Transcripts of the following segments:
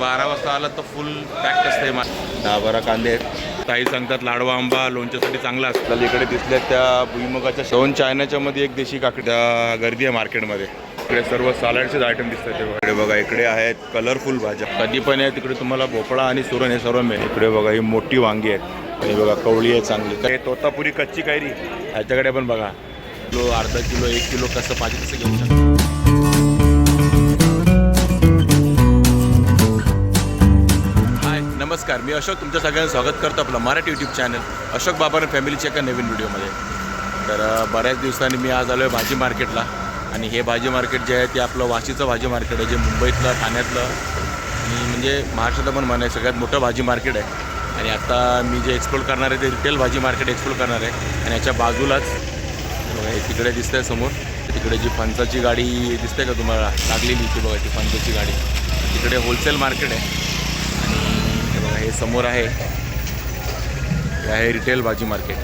बारा वाजता आलं तर फुल पॅक्ट असते मा दहा बारा कांदे. आहेत सांगतात लाडवा आंबा लोणच्यासाठी चांगला असतात इकडे दिसल्या त्या भुईमुगाच्या दोन चायनाच्या मध्ये एक देशी काकडी. गर्दी आहे मार्केटमध्ये. इकडे सर्व सॅलडचेच आयटम दिसतात ते इकडे बघा इकडे आहेत कलरफुल भाज्या. कधी पण आहे तिकडे तुम्हाला भोपळा आणि सुरण हे सर्व मिळेल. इकडे बघा ही मोठी वांगी आहेत आणि बघा कवळी आहे चांगली. हे तोतापुरी कच्ची कायरी ह्याच्याकडे पण बघा. किलो अर्धा किलो एक किलो कसं पाहिजे तसं घेऊ शकतो. नमस्कार मी अशोक तुमच्या सगळ्यांचं स्वागत करतो आपलं मराठी यूट्यूब चॅनल अशोक बाबर फॅमिलीच्या एका नवीन व्हिडिओमध्ये तर बऱ्याच दिवसांनी मी आज आलो आहे भाजी मार्केटला. आणि हे भाजी मार्केट जे आहे ते आपलं वाशीचं भाजी मार्केट आहे जे मुंबईतलं ठाण्यातलं आणि म्हणजे महाराष्ट्रातलं पण म्हणाय सगळ्यात मोठं भाजी मार्केट आहे. आणि आता मी जे एक्सप्लोर करणार आहे ते रिटेल भाजी मार्केट एक्सप्लोर करणार आहे. आणि याच्या बाजूलाच बघा तिकडे दिसतं आहे समोर. तिकडे जी फणसाची गाडी दिसते का तुम्हाला? लागलेली ती बघा ती फणसाची गाडी. तिकडे होलसेल मार्केट आहे. हे समोर आहे. हे आहे रिटेल भाजी मार्केट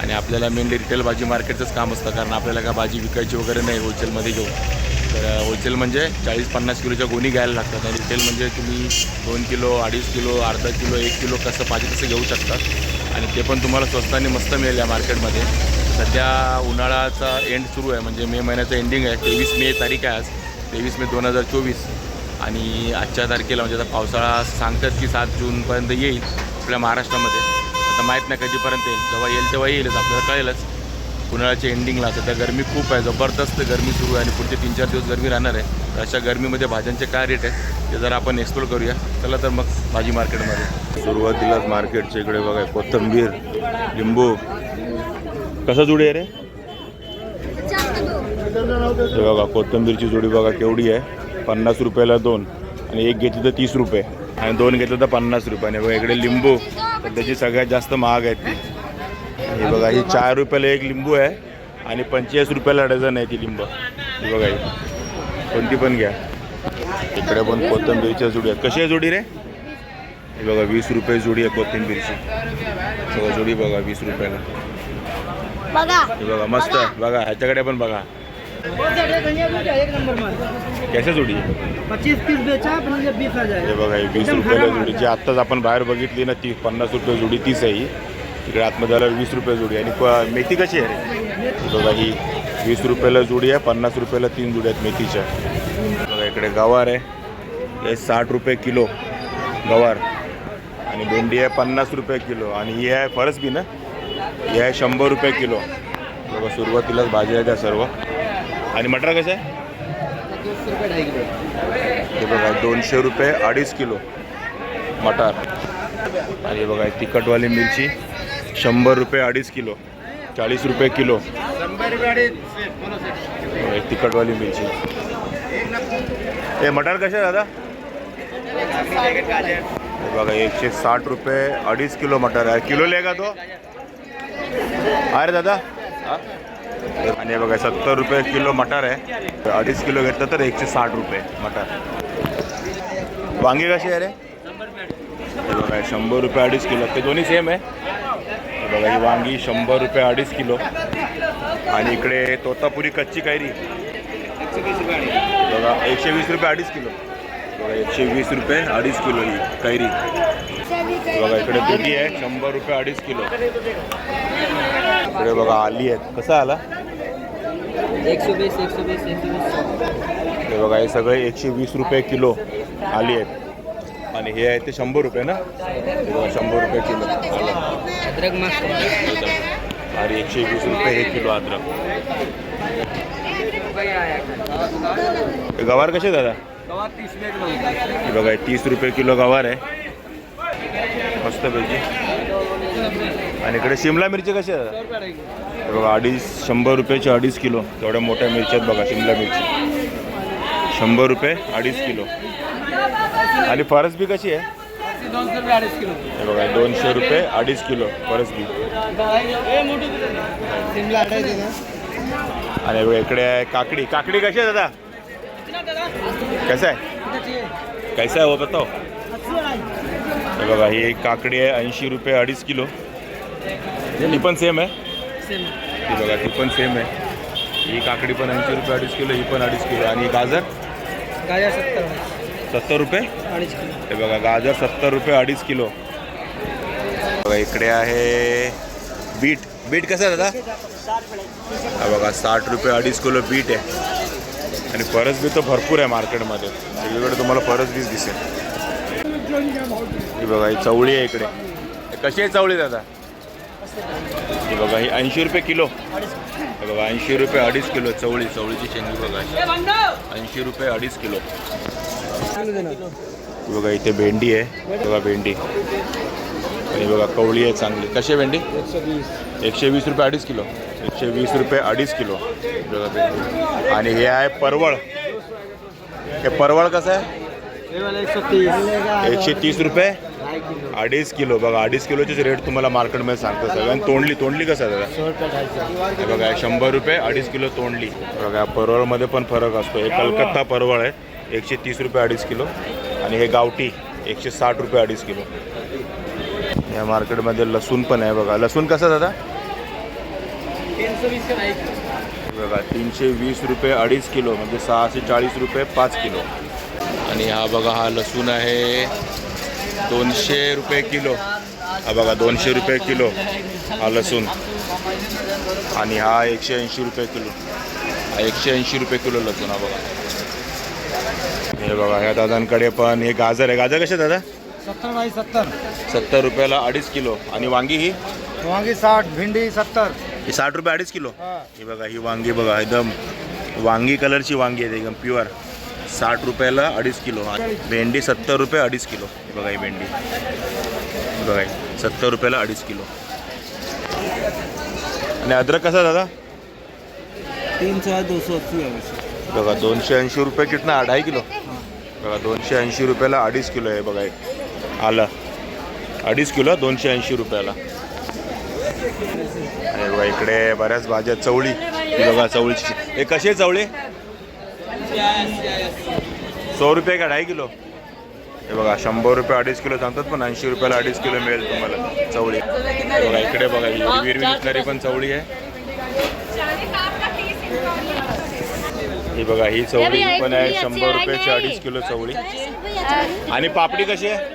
आणि आपल्याला मेनली रिटेल भाजी मार्केटचंच काम असतं कारण आपल्याला काय भाजी विकायची वगैरे नाही होलसेलमध्ये घेऊन. तर होलसेल म्हणजे चाळीस पन्नास किलोच्या गोणी घ्यायला लागतात. आणि रिटेल म्हणजे तुम्ही दोन किलो अडीच किलो अर्धा किलो एक किलो कसं पाहिजे तसं घेऊ शकतात आणि ते पण तुम्हाला स्वस्त आणि मस्त मिळेल या मार्केटमध्ये सध्या उन्हाळ्याचा एंड सुरू आहे. म्हणजे मे महिन्याचं एंडिंग आहे. तेवीस मे तारीख आहे आज. तेवीस मे दोन हजार चोवीस. आणि आजच्या तारखेला म्हणजे आता पावसाळा सांगतात की सात जूनपर्यंत येईल आपल्या महाराष्ट्रामध्ये. आता माहीत नाही कधीपर्यंत येईल. जेव्हा येईल तेव्हा येईलच आपल्याला कळेलच. उन्हाळ्याच्या एंडिंगला सध्या गरमी खूप आहे जबरदस्त गरमी सुरू आहे आणि पुढचे तीन चार दिवस गरमी राहणार आहे. तर अशा गरमीमध्ये भाज्यांचे काय रेट आहेत ते जरा आपण एक्सप्लोर करूया. चला तर मग भाजी मार्केटमध्ये सुरुवातीलाच मार्केटच्या इकडे बघा कोथंबीर लिंबू. कसं जुडी आहे रे? हे बघा कोथंबीरची जोडी बघा केवढी आहे. पन्नास रुपयाला दोन आणि एक घेतली तर तीस रुपये. आणि दोन घेतलं तर पन्नास रुपये. आणि बघा इकडे लिंबू. सध्याची सगळ्यात जास्त महाग आहेत ती. हे बघा ही चार रुपयाला एक लिंबू आहे आणि पंचेचाळीस रुपयाला डझन आहे ती लिंबू. ही बघा ही. कोणती पण घ्या. इकडे पण कोथिंबीरच्या जोडी आहेत. कशी आहे जोडी रे? हे बघा वीस रुपये जोडी आहे कोथिंबीरची. बघा जोडी बघा वीस रुपयाला. बघा. हे बघा मस्त आहे. बघा ह्याच्याकडे पण बघा. कशा जोडी पच्चीस तीस बेचा अपने बीस आ हे बघा ही वीस रुपयाला जोडी जी आत्ताच आपण बाहेर बघितली ना ती पन्नास रुपये जोडी तीच आहे ही. इकडे आतमध्ये वीस रुपये जोडी. आणि मेथी कशी आहे रे? ही बघा ही वीस रुपयाला जोडी आहे पन्नास रुपयाला तीन जोडी आहेत मेथीच्या. बघा इकडे गवार आहे. हे साठ रुपये किलो गवार. आणि भेंडी आहे पन्नास रुपये किलो. आणि ही आहे फरसबी ना? ही आहे शंभर रुपये किलो. बघा सुरुवातीलाच भाज्या आहेत त्या सर्व. आणि मटर कसं? हे बघा, दोनशे रुपये अडीच किलो मटार. आणि बघा तिखटवाली मिरची, शंभर रुपये अडीच किलो, चाळीस रुपये किलो. तिखटवाली मिरची. हे मटार कसे दादा? बघा, एकशे साठ रुपये अडीच किलो मटार आहे. किलो लेगा तो? अरे दादा. हा? आणि हे बघा सत्तर रुपये किलो मटार आहे. अडीच किलो घेतलं तर एकशे साठ रुपये मटार. वांगी कशी आहे रे? बघा शंभर रुपये अडीच किलो. ते दोन्ही सेम आहे. बघा ही वांगी शंभर रुपये अडीच किलो. आणि इकडे तोतापुरी कच्ची कैरी. बघा एकशे वीस रुपये अडीच किलो. बघा एकशे वीस रुपये अडीच किलो ही कैरी. बघा इकडे दुधी आहे शंभर रुपये अडीच किलो. इकडे बघा आली आहेत. कसा आला? एक सौ बीस एक सौ बीस एक सौ बीस हे बघा हे सगळे एकशे वीस रुपये किलो आली आहेत. आणि हे आहे ते शंभर रुपये ना? हे बघा शंभर रुपये किलो. आलं अदरक मस्त आणि एकशे वीस रुपये हे किलो अद्रक. गवार कसे दादा? हे बघा तीस रुपये किलो गवार आहे. मस्तपैकी आणि इकडे शिमला मिरची कशी आहे? बघा अडीच शंभर रुपयाची अडीच किलो. तेवढ्या मोठ्या मिरच्या आहेत बघा शिमला मिरची. शंभर रुपये अडीच किलो. आणि फरसबी कशी आहे? दोनशे रुपये अडीच किलो हे बघा दोनशे रुपये अडीच किलो फरसबी आणि बघा इकडे आहे काकडी. काकडी कशी आहे दादा? कसं आहे? कसं आहे हो बताओ? हे बघा ही काकडी आहे ऐंशी रुपये अडीच किलो. ही पण सेम आहे? ही बघा ती पण सेम आहे. ही काकडी पण ऐंशी रुपये अडीच किलो ही पण अडीच किलो. आणि गाजर? गाजर सत्तर सत्तर रुपये? अडीच किलो. हे बघा गाजर सत्तर रुपये अडीच किलो. बघा इकडे आहे बीट. बीट कसं आहे दादा? हा बघा साठ रुपये अडीच किलो बीट आहे. आणि परस बी तर भरपूर आहे मार्केटमध्ये. सगळीकडे तुम्हाला परस बीच दिसेल. ही बघा ही चवळी आहे इकडे. कशी आहे चवळी दादा? ही बघा ही ऐंशी रुपये किलो. हे बघा ऐंशी रुपये अडीच किलो चवळी चवळीची शेंगी बघा. ऐंशी रुपये अडीच किलो. बघा इथे भेंडी आहे. बघा भेंडी. आणि बघा कवळी आहे चांगली. कशी आहे भेंडी? एकशे वीस रुपये अडीच किलो. एकशे वीस रुपये अडीच किलो. बघा भेंडी. आणि हे आहे परवळ. हे परवळ कसं आहे? एकशे तीस रुपये. अडीच किलो बघा अडीच किलोचेच रेट तुम्हाला मार्केटमध्ये सांगतो सगळं. आणि तोंडली तोंडली कसं दादा हे बघा शंभर रुपये अडीच किलो तोंडली. बघा परवळमध्ये पण फरक असतो. हे कलकत्ता परवळ आहे एकशे तीस रुपये अडीच किलो. आणि हे गावठी एकशे साठ रुपये अडीच किलो. या मार्केटमध्ये लसूण पण आहे बघा. लसूण कसं दादा? बघा तीनशे वीस रुपये अडीच किलो म्हणजे सहाशे चाळीस रुपये पाच किलो. आणि हा बघा हा लसूण आहे. दोनशे रुपये किलो. हा बघा दोनशे रुपये किलो हा लसूण. आणि हा एकशे ऐंशी रुपये किलो. हा एकशे ऐंशी रुपये किलो लसूण हा बघा. हे बघा ह्या दादांकडे पण हे गाजर आहे. गाजर कसे दादा? सत्तर बाई सत्तर. सत्तर रुपयाला अडीच किलो. आणि वांगी ही? वांगी साठ भिंडी सत्तर. ही साठ रुपये अडीच किलो? हा. ही बघा ही वांगी बघा एकदम वांगी कलरची वांगी आहे एकदम प्युअर साठ रुपयाला अडीच किलो. भेंडी सत्तर रुपये अडीच किलो. बघा ही भेंडी. बघा सत्तर रुपयाला अडीच किलो. आणि अद्रक कसा दादा? तीन सौ दो सौ अस्सी बघा दोनशे ऐंशी रुपये कितना? अढाई किलो. बघा दोनशे ऐंशी रुपयाला अडीच किलो आहे बघा. आलं. अडीच किलो दोनशे ऐंशी रुपयाला. आणि बघा इकडे बऱ्याच भाज्या चवळी. बघा चवळीची. हे कशी चवळी? सौ रुपये का ढाई किलो? हे बघा शंभर रुपये अडीच किलो सांगतात पण ऐंशी रुपयाला अडीच किलो मिळेल तुम्हाला चवळी. बघा इकडे बघा ही हिरवी हिरवी दिसणारी पण चवळी आहे. ही बघा ही चवळी ही पण आहे शंभर रुपयाची अडीच किलो चवळी. आणि पापडी कशी आहे?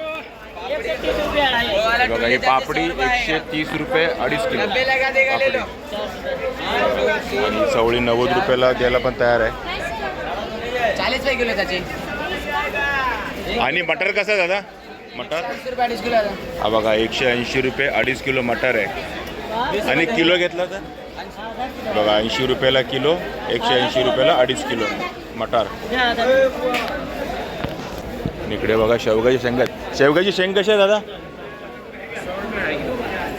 ही बघा ही पापडी एकशे तीस रुपये अडीच किलो. पापडी. आणि चवळी नव्वद रुपयाला द्यायला पण तयार आहे. रुपये किलो त्याचे? आणि मटर कसं आहे दादा? मटर? रुपये अडीच किलो हा बघा एकशे ऐंशी रुपये अडीच किलो मटर आहे. आणि किलो घेतला तर? बघा ऐंशी रुपयाला किलो एकशे ऐंशी रुपयाला अडीच किलो मटार. इकडे बघा शेवगाची शेंग शेवगाची शेंग कशी आहे दादा?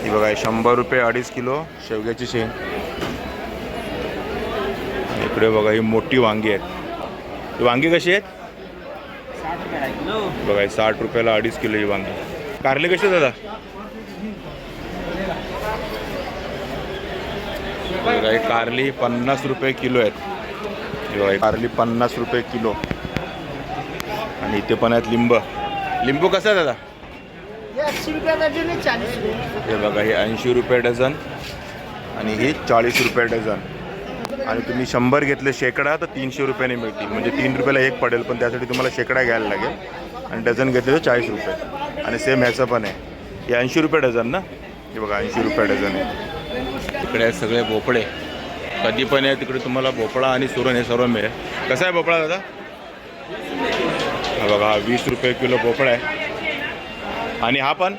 ही बघा शंभर रुपये अडीच किलो शेवग्याची शेंग. इकडे बघा ही मोठी वांगी आहेत वांगी कशी आहेत? बघा साठ रुपयाला अडीच किलो ही वांगी. कारले कसे दादा? बघा हे कारली पन्नास रुपये किलो आहेत. हे बघा कारली पन्नास रुपये किलो. आणि इथे पण आहेत लिंब. लिंबू कसं आहे दादा? है हे बघा हे ऐंशी रुपये डझन आणि ही चाळीस रुपये डझन. आणि तुम्ही शंभर घेतले शेकडा तर तीनशे रुपयाने मिळतील. म्हणजे तीन रुपयाला एक पडेल पण त्यासाठी तुम्हाला शेकडा घ्यायला लागेल. आणि डझन घेतले तर चाळीस रुपये. आणि सेम ह्याचं पण आहे. हे ऐंशी रुपये डझन ना? हे बघा ऐंशी रुपये डझन आहे. इकडे आहेत सगळे भोपळे. कधी पण आहे तिकडे तुम्हाला भोपळा आणि सुरण हे सर्व मिळेल. कसा आहे भोपळा दादा? हा बघा हा वीस रुपये किलो भोपळा आहे. आणि हा पण?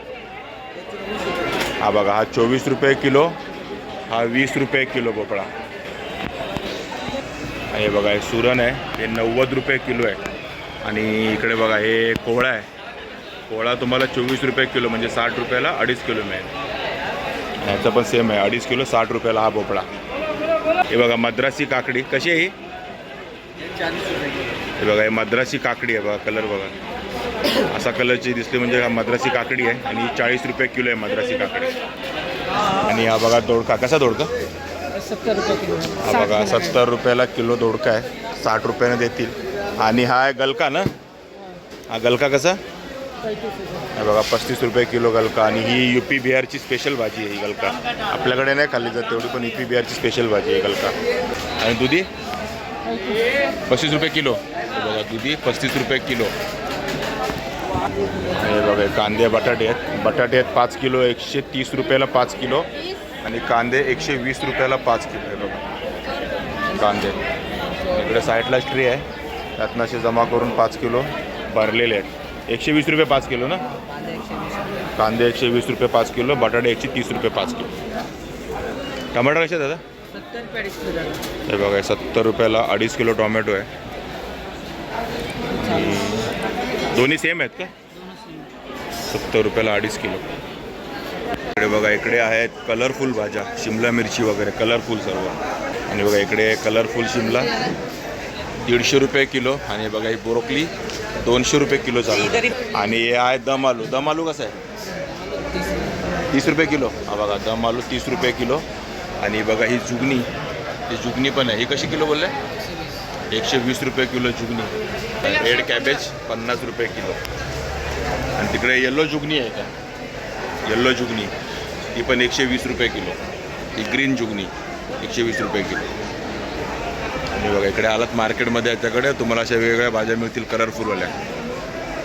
हा बघा हा चोवीस रुपये किलो हा वीस रुपये किलो भोपळा. हे बघा हे सुरण आहे. हे नव्वद रुपये किलो आहे. आणि इकडे बघा हे कोहळा आहे. कोहळा तुम्हाला चोवीस रुपये किलो म्हणजे साठ रुपयाला अडीच किलो मिळेल. ह्याचं पण सेम आहे. अडीच किलो साठ रुपयाला हा भोपळा. हे बघा मद्रासी काकडी. कशी आहे ही? हे बघा हे मद्रासी काकडी आहे बघा कलर बघा. असा कलरची दिसली म्हणजे हा मद्रासी काकडी आहे. आणि चाळीस रुपये किलो आहे मद्रासी काकडी. आणि हा बघा दोडका. कसा दोडका? सत्तर रुपये किलो हा बघा सत्तर रुपयाला किलो दोडका आहे. साठ रुपयाने देतील. आणि हा आहे गलका ना? हा गलका कसा? हे बघा पस्तीस रुपये किलो गलका. आणि ही यू पी बिहारची स्पेशल भाजी आहे ही गलका. आपल्याकडे नाही खाल्ली जात तेवढी पण यू पी बिहारची स्पेशल भाजी आहे गलका. आणि दुधी? पस्तीस रुपये किलो. हे बघा दुधी पस्तीस रुपये किलो. हे बघा हे कांदे बटाटे आहेत. बटाटे आहेत पाच किलो एकशे तीस रुपयाला पाच किलो. आणि कांदे एकशे वीस रुपयाला पाच किलो आहे बघा. कांदे. इकडे साईडला ट्री आहे. त्यातनं असे जमा करून पाच किलो भरलेले आहेत. एकशे वीस रुपये पाच किलो ना? कांदे एकशे वीस रुपये पाच किलो बटाटे एकशे तीस रुपये पाच किलो. टमाटर कसे आहेत दादा? हे बघा सत्तर रुपयाला अडीच किलो टोमॅटो आहे. दोन्ही सेम आहेत का? सत्तर रुपयाला अडीच किलो. इकडे बघा इकडे आहेत कलरफुल भाज्या शिमला मिरची वगैरे कलरफुल सर्व. आणि बघा इकडे कलरफुल शिमला. दीडशे रुपये किलो आणि बघा ही ब्रोकली दोनशे रुपये किलो चालू. आणि हे आहे दम आलू दम आलू कसं आहे? तीस रुपये किलो. हा बघा दम आलू तीस रुपये किलो. आणि बघा ही जुगनी. ही जुगनी पण आहे. ही कशी किलो बोलले? एकशे वीस रुपये किलो जुगनी. रेड कॅबेज पन्नास रुपये किलो. आणि तिकडे येल्लो जुगनी आहे का? येल्लो जुगनी ती पण एकशे वीस रुपये किलो. ही ग्रीन जुगनी एकशे वीस रुपये किलो. आणि बघा इकडे आलात मार्केटमध्ये याच्याकडे तुम्हाला अशा वेगवेगळ्या भाज्या मिळतील कलरफुलवाल्या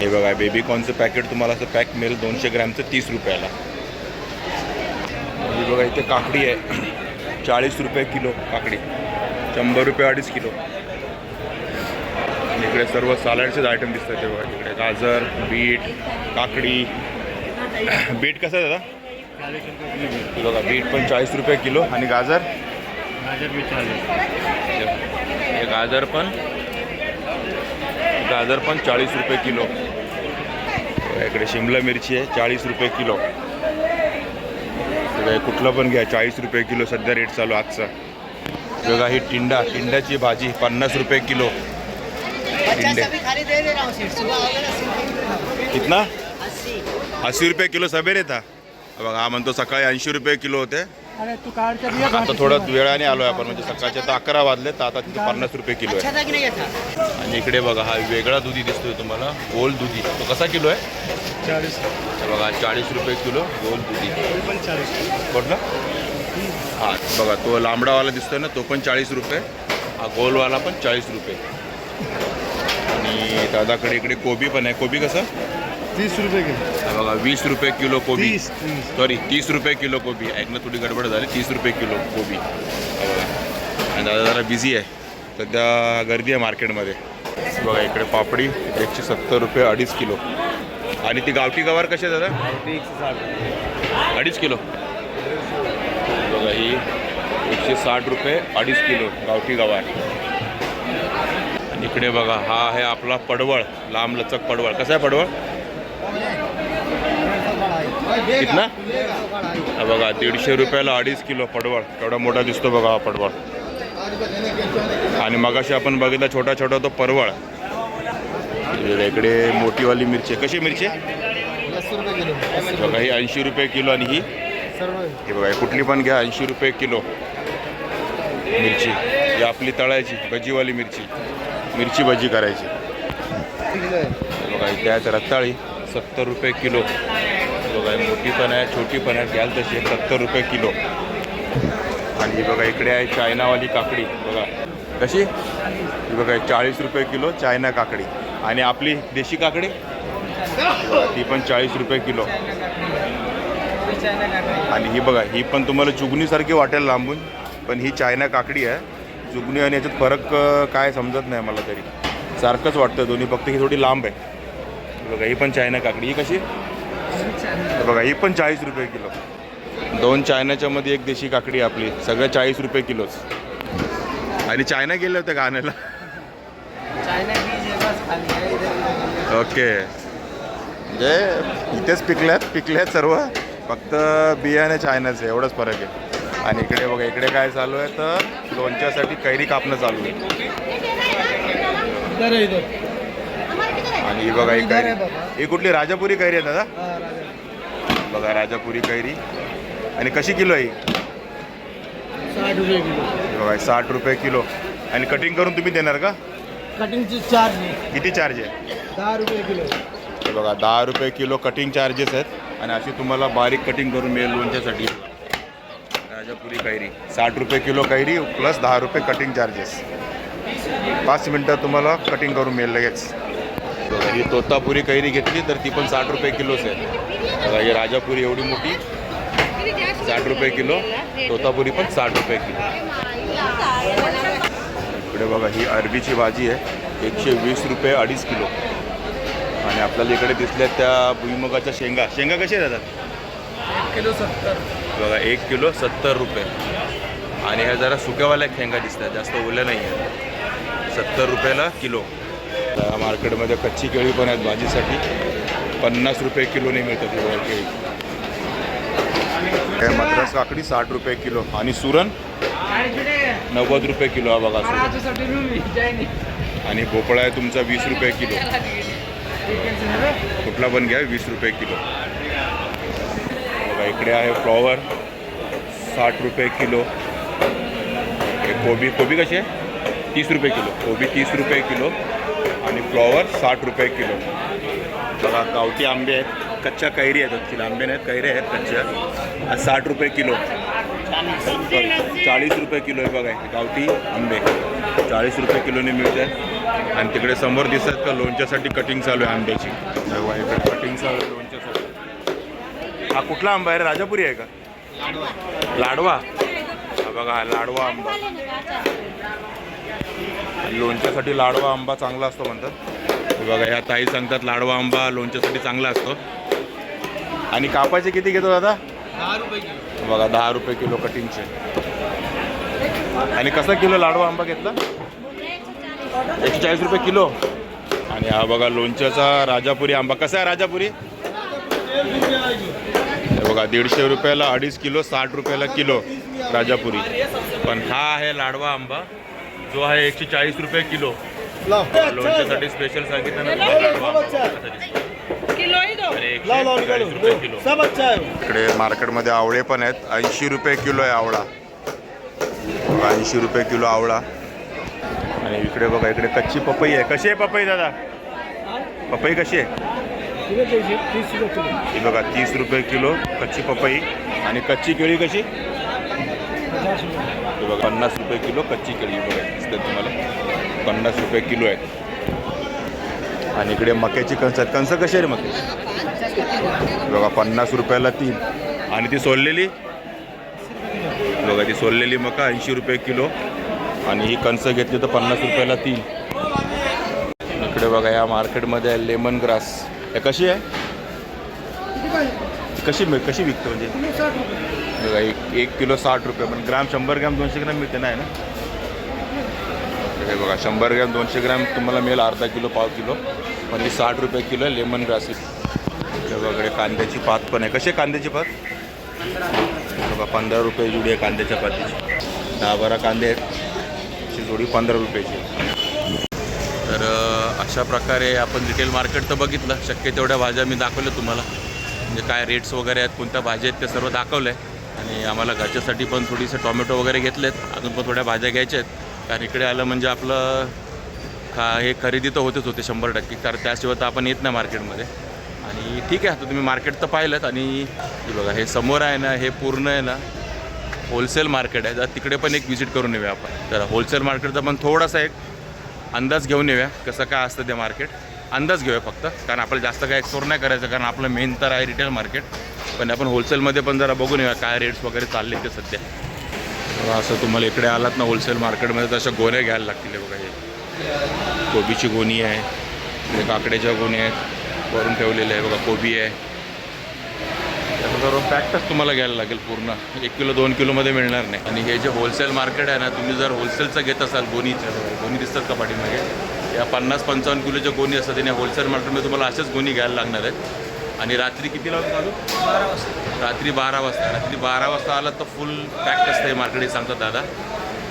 हे बघा बेबी कॉर्नचं पॅकेट तुम्हाला असं पॅक मिळेल दोनशे ग्रॅमचं तीस रुपयाला. आणि बघा इथे काकडी आहे. चाळीस रुपये किलो काकडी. शंभर रुपये अडीच किलो. आणि इकडे सर्व सॅलडचेच आयटम दिसतात ते बघा. इकडे गाजर बीट काकडी. बीट कसं आहे दादा? बघा बीट पण चाळीस रुपये किलो आणि गाजर? हे गाजर पण गाजर पण चाळीस रुपये किलो. इकडे शिमला मिरची आहे चाळीस रुपये किलो. कुठलं पण घ्या चाळीस रुपये किलो सध्या रेट चालू आजचा. बघा ही टिंडा टिंडाची भाजी पन्नास रुपये किलो. टिंडे. कितना? अस्सी रुपये किलो सवेरे था बघा हा म्हणतो सकाळी ऐंशी रुपये किलो होते. अरे तू कार्ड कर दिया आता थोडं वेळाने आलो आहे आपण म्हणजे सकाळचे आता अकरा वाजले तर आता तिथे पन्नास रुपये किलो आहे. आणि इकडे बघा हा वेगळा दुधी दिसतोय तुम्हाला गोल दुधी. तो कसा किलो आहे? चाळीस. बघा चाळीस रुपये किलो गोल दुधी. पण चाळीस. कुठला हा बघा तो लांबडावाला दिसतोय ना तो पण चाळीस रुपये. हा गोलवाला पण चाळीस रुपये. आणि दादाकडे इकडे कोबी पण आहे. कोबी कसं? तीस रुपये किलो. बघा वीस रुपये किलो कोबी. सॉरी तीस. रुपये किलो कोबी. ऐकणं थोडी गडबड झाली. तीस रुपये किलो कोबी. आणि दादा जरा बिझी आहे. सध्या गर्दी आहे मार्केटमध्ये. बघा इकडे पापडी एकशे सत्तर रुपये अडीच किलो. आणि ती गावठी गवार कशी आहे दादा? अडीच किलो. बघा ही एकशे साठ रुपये अडीच किलो गावठी गवार. आणि इकडे बघा हा आहे आपला पडवळ लांब लचक पडवळ. कसा आहे पडवळ? कितना? हा बघा दीडशे रुपयाला अडीच किलो पडवळ. केवढा मोठा दिसतो बघा हा पडवळ. आणि मगाशी आपण बघितला छोटा छोटा तो परवळ. इकडे- मोठीवाली मिरची कशी मिरची? बघा ही ऐंशी रुपये किलो आणि ही. हे बघा कुठली पण घ्या ऐंशी रुपये किलो मिरची. ही आपली तळायची भजीवाली मिरची. मिरची भजी करायची. बघा इथे आहेत रताळी सत्तर रुपये किलो. बघा मोठी पण आहे छोटी पण आहे. घ्याल तशी सत्तर रुपये किलो. आणि ही बघा इकडे आहे चायनावाली काकडी. बघा. कशी? ही बघा चाळीस रुपये किलो चायना काकडी. आणि आपली देशी काकडी? ती पण चाळीस रुपये किलो. आणि ही बघा ही पण तुम्हाला जुगनीसारखी वाटेल लांबून पण ही चायना काकडी आहे. चुगणी आणि याच्यात फरक काय समजत नाही मला तरी. सारखंच वाटतं दोन्ही फक्त ही थोडी लांब आहे. बघा ही पण चायना काकडी. ही कशी? बघा ही पण चाळीस रुपये किलो. दोन चायनाच्या मध्ये एक देशी काकडी आपली सगळ्या चाळीस रुपये किलोच. आणि चायना गेले होते इधर ओके. म्हणजे इथेच पिकल्यात पिकल्यात सर्व. फक्त बियाणे चायनाचे एवढंच फरक आहे. आणि इकडे बघा इकडे काय चालू आहे तर लोणच्यासाठी कैरी कापणं चालू आहे. है आणि ही बघा ही है कैरी. ही कुठली? राजापुरी कैरी आहे दादा। बघा राजापुरी कैरी. आणि कशी किलो आहे? साठ रुपये किलो. बघा साठ रुपये किलो. आणि कटिंग करून तुम्ही देणार का? कटिंगचे चार्ज किती चार्ज आहे? दहा रुपये किलो. हे बघा दहा रुपये किलो कटिंग चार्जेस आहेत. आणि अशी तुम्हाला बारीक कटिंग करून मिळेल लोणच्यासाठी. राजापुरी कैरी. साठ रुपये किलो कैरी प्लस दहा रुपये कटिंग चार्जेस पाच मिनटात तुम्हाला कटिंग करून मिळेल लगेच. ही तोतापुरी कैरी घेतली तर ती पण साठ रुपये किलोच आहे. बघा ही राजापुरी एवढी मोठी. साठ रुपये किलो. तोतापुरी पण साठ रुपये किलो. इकडे बघा ही अरबीची भाजी आहे. एकशे वीस रुपये अडीच किलो. आणि आपल्याला इकडे दिसल्या त्या भुईमुगाच्या शेंगा. शेंगा कशा एक किलो सत्तर. बघा एक किलो सत्तर रुपये. आणि ह्या जरा सुक्यावाल्या शेंगा दिसतात जास्त ओल्या नाही आहेत. सत्तर रुपयाला किलो. मार्केटमध्ये कच्ची केळी पण आहेत भाजीसाठी. पन्नास रुपये किलोने मिळतात ही केळी. मद्रास काकडी साठ रुपये किलो. आणि सुरण? नव्वद रुपये किलो हा बघा आणि भोपळा आहे तुमचा वीस रुपये किलो. कुठला पण घ्या वीस रुपये किलो. बघा इकडे आहे फ्लॉवर साठ रुपये किलो. कोबी कोबी कशी आहे? तीस रुपये किलो. कोबी तीस रुपये किलो. आणि फ्लॉवर साठ रुपये किलो. बघा गावठी आंबे आहेत कच्च्या कैरी आहेत ॲक्च्युली आंबे नाहीत कैरे आहेत कच्च्या. साठ रुपये किलो. चाळीस रुपये किलो आहे बघा गावठी आंबे. चाळीस रुपये किलोने मिळते. आणि तिकडे समोर दिसत का लोणच्यासाठी कटिंग चालू आहे आंब्याची. इकडे कटिंग चालू आहे लोणच्यासाठी. हा कुठला आंबा आहे रे? राजापुरी आहे का? लाडवा. हा बघा हा लाडवा आंबा. लोणच्यासाठी लाडवा आंबा चांगला असतो म्हणतात. बघा ह्या ताई सांगतात लाडवा आंबा लोणच्यासाठी चांगला असतो. आणि कापाचे किती घेतो दादा? बघा दहा रुपये किलो कटिंगचे. आणि कसा किलो लाडवा आंबा घेतला? एकशे चाळीस रुपये किलो. आणि हा बघा लोणच्याचा राजापुरी आंबा. कसा आहे राजापुरी? बघा दीडशे रुपयाला अडीच किलो साठ रुपयाला किलो राजापुरी. पण हा आहे लाडवा आंबा. जो आहे एकशे चाळीस रुपये किलो. लोणच्यासाठी स्पेशल सांगितलं ना. है इकडे मार्केटमध्ये आवळे पण आहेत. ऐंशी रुपये किलो आहे आवळा. ऐंशी रुपये किलो आवळा. आणि इकडे बघा इकडे कच्ची पपई आहे. कशी आहे पपई दादा? पपई कशी आहे? तीस रुपये किलो ही बघा तीस रुपये किलो कच्ची पपई. आणि कच्ची केळी कशी? हे बघा पन्नास रुपये किलो कच्ची केळी. बघा दिसते तुम्हाला. पन्नास रुपये किलो आहेत. आणि इकडे मक्याची कणस आहेत. कणसं कशी आहे रे मक्याची बघा पन्नास रुपयाला तीन. आणि ती सोललेली? बघा ती सोललेली मका ऐंशी रुपये किलो. आणि ही कणसं घेतली तर पन्नास रुपयाला तीन. इकडे बघा या मार्केटमध्ये आहे लेमन ग्रास. हे कशी आहे? कशी मिळ कशी विकतो म्हणजे? बघा एक एक किलो साठ रुपये. पण ग्राम शंभर ग्राम दोनशे ग्राम मिळते नाही ना? हे बघा शंभर ग्रॅम दोनशे ग्रॅम तुम्हाला मिळेल अर्धा किलो पाव किलो. पण ही साठ रुपये किलो आहे लेमन ग्रास. हे वगैरे कांद्याची पात पण आहे. कशी आहे कांद्याची पात? बघा पंधरा रुपये जुडी आहे कांद्याच्या पातीची. दहा बारा कांदे आहेत. ती जोडी पंधरा रुपयाची तर अशा प्रकारे आपण रिटेल मार्केट तर बघितलं. शक्य तेवढ्या भाज्या मी दाखवल्या तुम्हाला. म्हणजे काय रेट्स वगैरे आहेत कोणत्या भाज्या आहेत ते सर्व दाखवलं आहे आणि आम्हाला घरच्यासाठी पण थोडीसं टॉमॅटो वगैरे घेतलेत. अजून पण थोड्या भाज्या घ्यायच्या आहेत. कारण इकडे आलं म्हणजे आपलं खा हे खरेदी तर होतेच होते शंभर टक्के. कारण त्याशिवाय तर आपण येत नाही मार्केटमध्ये. आणि ठीक आहे आता तुम्ही मार्केट तर पाहिलंत आणि बघा हे समोर आहे ना हे पूर्ण आहे ना होलसेल मार्केट आहे. तर तिकडे पण एक व्हिजिट करून येऊया आपण. तर होलसेल मार्केटचा पण थोडासा एक अंदाज घेऊन येऊया कसं काय असतं ते मार्केट. अंदाज घेऊया फक्त कारण आपल्याला जास्त काय एक्सप्लोर नाही करायचं कारण आपलं मेन तर आहे रिटेल मार्केट पण आपण होलसेलमध्ये पण जरा बघून येऊया काय रेट्स वगैरे चालले ते सध्या. तर असं तुम्हाला इकडे आलात ना होलसेल मार्केटमध्ये तशा गोण्या घ्यायला लागतील बघा हे. कोबीची गोणी आहे इकडे काकड्याच्या गोणी आहेत वरून ठेवलेले आहे बघा कोबी आहे. त्याचं पॅकच तुम्हाला घ्यायला लागेल पूर्ण. एक किलो दोन किलोमध्ये मिळणार नाही. आणि हे जे होलसेल मार्केट आहे ना तुम्ही जर होलसेलचं घेत असाल गोणीचं गोणी दिसतात का पाठीमागे? या पन्नास पंचावन्न किलोच्या गोणी असतात आणि होलसेल मार्केटमध्ये तुम्हाला अशाच गोणी घ्यायला लागणार आहेत. आणि रात्री किती लावून चालू रात्री बारा वाजता. रात्री बारा वाजता आला तर फुल पॅक्ट असतं हे मार्केट हे सांगतात दादा.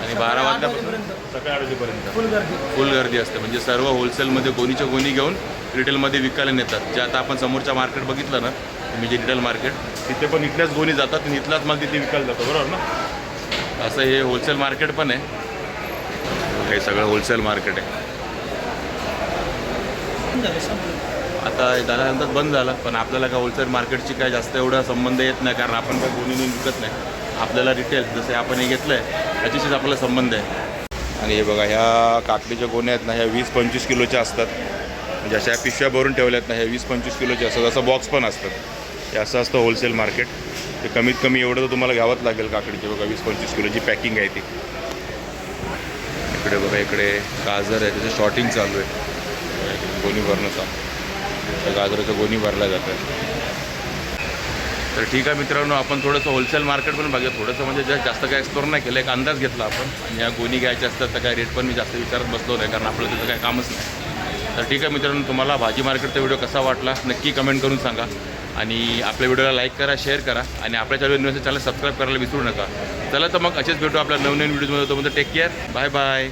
आणि बारा वाजल्यापासून सकाळी आठ वाजेपर्यंत. फुल गर्दी. फुल गर्दी असते. म्हणजे सर्व होलसेलमध्ये गोणीच्या गोणी घेऊन रिटेलमध्ये विकायला नेतात. जे आता आपण समोरच्या मार्केट बघितलं ना मी जे रिटेल मार्केट तिथे पण इथल्याच गोणी जातात आणि इथलाच माल तिथे विकायला जातो. बरोबर ना? असं हे होलसेल मार्केट पण आहे. हे सगळं होलसेल मार्केट आहे. आता झाल्यानंतर बंद झालं पण आपल्याला काय होलसेल मार्केटची काय जास्त एवढा संबंध येत नाही कारण आपण काय गोणी विकत नाही. आपल्याला रिटेल जसे आपण हे घेतलं आहे त्याच्याशीच आपला संबंध आहे. आणि हे बघा ह्या काकडीच्या गोण्या आहेत ना ह्या वीस पंचवीस किलोच्या असतात. म्हणजे अशा पिशव्या भरून ठेवल्यात ना हे वीस पंचवीस किलोच्या असतात. असं बॉक्स पण असतात. हे असं असतं होलसेल मार्केट ते कमीत कमी एवढं तर तुम्हाला घ्यावंच लागेल काकडीची. बघा वीस पंचवीस किलोची पॅकिंग आहे ती. इकडे बघा इकडे गाजर आहे त्याचं शॉर्टिंग चालू आहे. गोणी भरणं चालू त्या गाजराचं गोणी भरला जातं. तर ठीक आहे मित्रांनो आपण थोडंसं होलसेल मार्केट पण बघूया. थोडंसं म्हणजे जस्ट जास्त काय एक्सप्लोर नाही केलं एक अंदाज घेतला आपण. आणि या गोणी घ्यायच्या असतात तर काय रेट पण मी जास्त विचारत बसलो नाही कारण आपलं त्याचं काय कामच नाही. तर ठीक आहे मित्रांनो तुम्हाला भाजी मार्केटचा व्हिडिओ कसा वाटला नक्की कमेंट करून सांगा. आणि आपल्या व्हिडिओला लाईक करा शेअर करा. आणि आपल्या चालू न्यूज चॅनल सबस्क्राईब करायला विसरू नका. चला तर मग असेच भेटू आपल्या नवनवीन व्हिडिओमध्ये तोपर्यंत टेक केअर बाय बाय